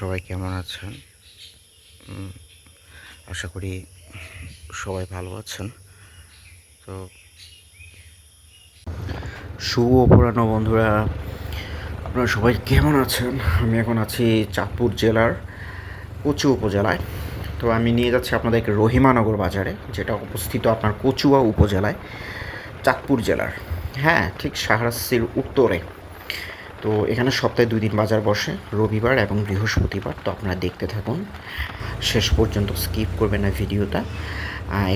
সবাই কেমন আছেন? আশা করি সবাই ভালো আছেন। তো শুভ অপরাহ্ন বন্ধুরা, আপনারা সবাই কেমন আছেন? আমি এখন আছি চাঁদপুর জেলার কচু উপজেলায়। তো আমি নিয়ে যাচ্ছি আপনাদেরকে রহিমানগর বাজারে, যেটা অবস্থিত আপনার কচুয়া উপজেলায়, চাঁদপুর জেলার। হ্যাঁ ঠিক সাহারাস্তির উত্তরে। তো এখানে সপ্তাহে দুই দিন বাজার বসে, রবিবার এবং বৃহস্পতিবার, তো আপনারা দেখতে থাকুন। শেষ পর্যন্ত স্কিপ করবেন না ভিডিওটা।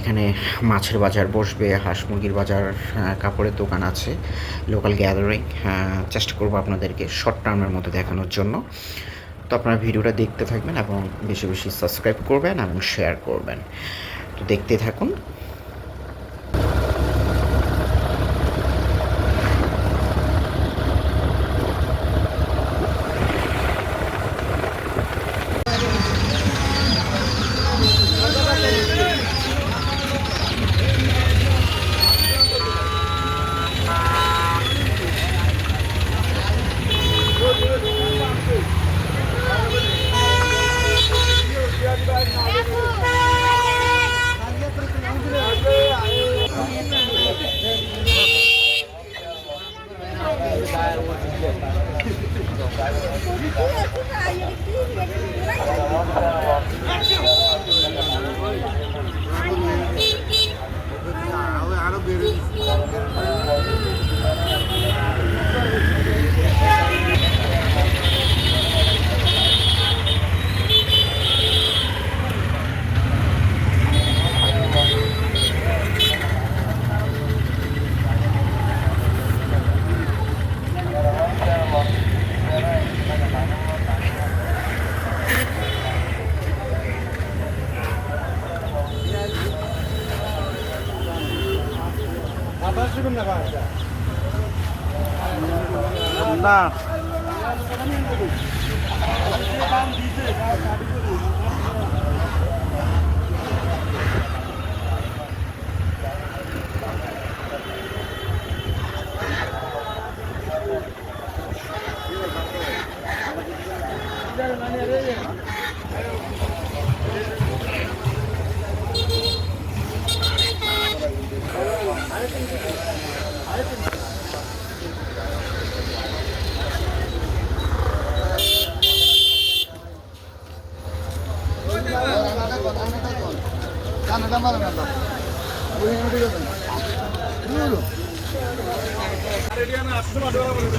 এখানে মাছের বাজার বসবে, হাঁস মুরগির বাজার কাপড়ের দোকান আছে লোকাল গ্যাদারিং চেষ্টা করব আপনাদেরকে শর্ট টার্মের মধ্যে দেখানোর জন্য। তো আপনারা ভিডিওটা দেখতে থাকবেন এবং বেশি বেশি সাবস্ক্রাইব করবেন এবং শেয়ার করবেন। তো দেখতে থাকুন। না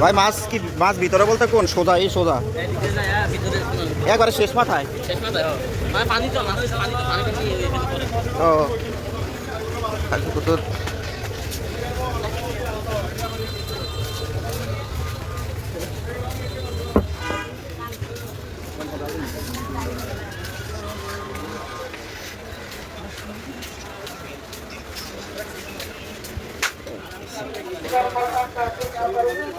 ভাই মাছ কি মাছ ভিতরে বলতে কোন? সোজা এই সোজা। একবারে শেষ মাথায়? তো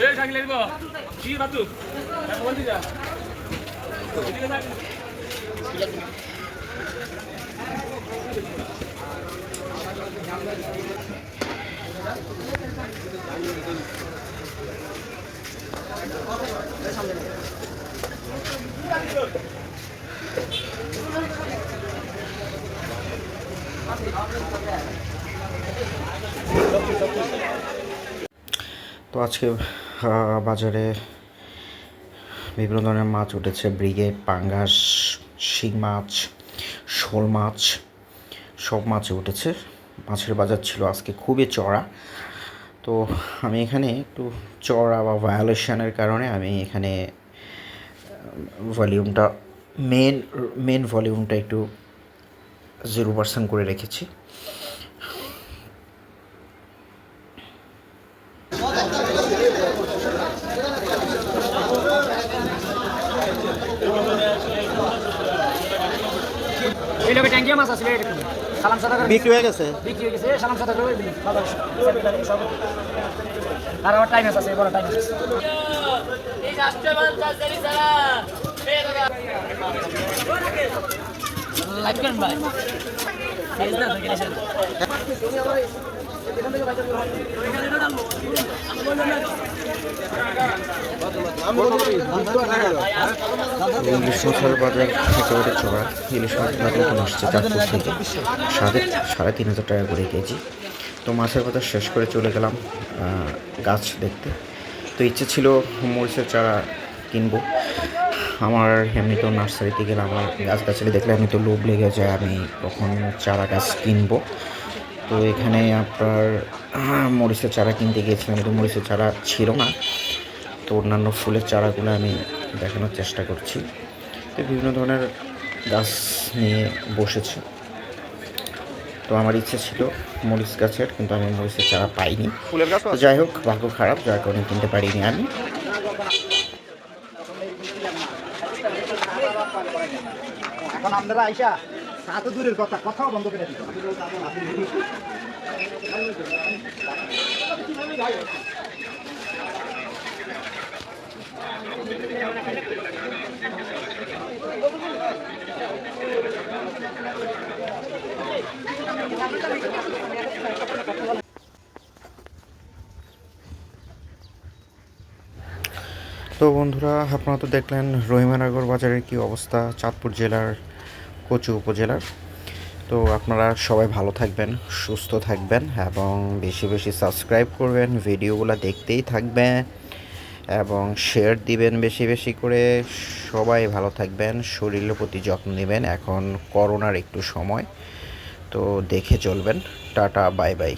এই থাকলে কি বাতু বল দিদা তো আজকে বাজারে বিভিন্ন ধরনের মাছ উঠেছে। ব্রিগেড, পাঙ্গাস, শিং মাছ, শোল মাছ, সব মাছই উঠেছে। মাছের বাজার ছিল আজকে খুবই চড়া তো আমি এখানে একটু চড়া বা ভায়োলেশনের কারণে আমি এখানে ভলিউমটা মেন মেন ভলিউমটা একটু জিরো পার্সেন্ট করে রেখেছি। এই লোকে মাছ আছে এরকম। সালাম সাদা করে বিক্রি হয়ে গেছে। বিক্রি হয়ে গেছে। সালাম সাদা করে আর আমার টাইম আছে বড় টাইম আছে। লাইভ করেন ভাই? সাইজ না তো গেছে সাড়ে সাড়ে তিন হাজার টাকা করে কেজি। তো মাছের বাজার শেষ করে চলে গেলাম গাছ দেখতে। তো ইচ্ছে ছিল মরিচের চারা কিনবো। আমার এমনি তো নার্সারিতে গেলে আমার গাছ গাছালি দেখলে আমি তো লোভ লেগে যায়, আমি কখন চারা গাছ কিনবো। তো এখানে আপনার মরিচের চারা কিনতে গিয়েছিলাম কিন্তু মরিচের চারা ছিল না। তো অন্যান্য ফুলের চারাগুলো আমি দেখানোর চেষ্টা করছি। তো বিভিন্ন ধরনের গাছ নিয়ে বসেছি। তো আমার ইচ্ছে ছিল মরিচ গাছের কিন্তু আমি মরিচের চারা পাইনি। তো যাই হোক ভাগ্য খারাপ যার কারণে কিনতে পারিনি আমি। এখন আপনারা আইসা তা তো দূরের কথা, কথাও বন্ধ করে দিত তো বন্ধুরা, আপনারা তো দেখলেন রহিমানগর বাজারের কি অবস্থা, চাঁদপুর জেলার কচু উপজেলার। তো আপনারা সবাই ভালো থাকবেন, সুস্থ থাকবেন এবং বেশি বেশি সাবস্ক্রাইব করবেন, ভিডিওগুলো দেখতেই থাকবেন এবং শেয়ার দিবেন বেশি বেশি করে। সবাই ভালো থাকবেন, শরীরের প্রতি যত্ন নেবেন। এখন করোনার একটু সময়, তো দেখে চলবেন। Tata, bye bye.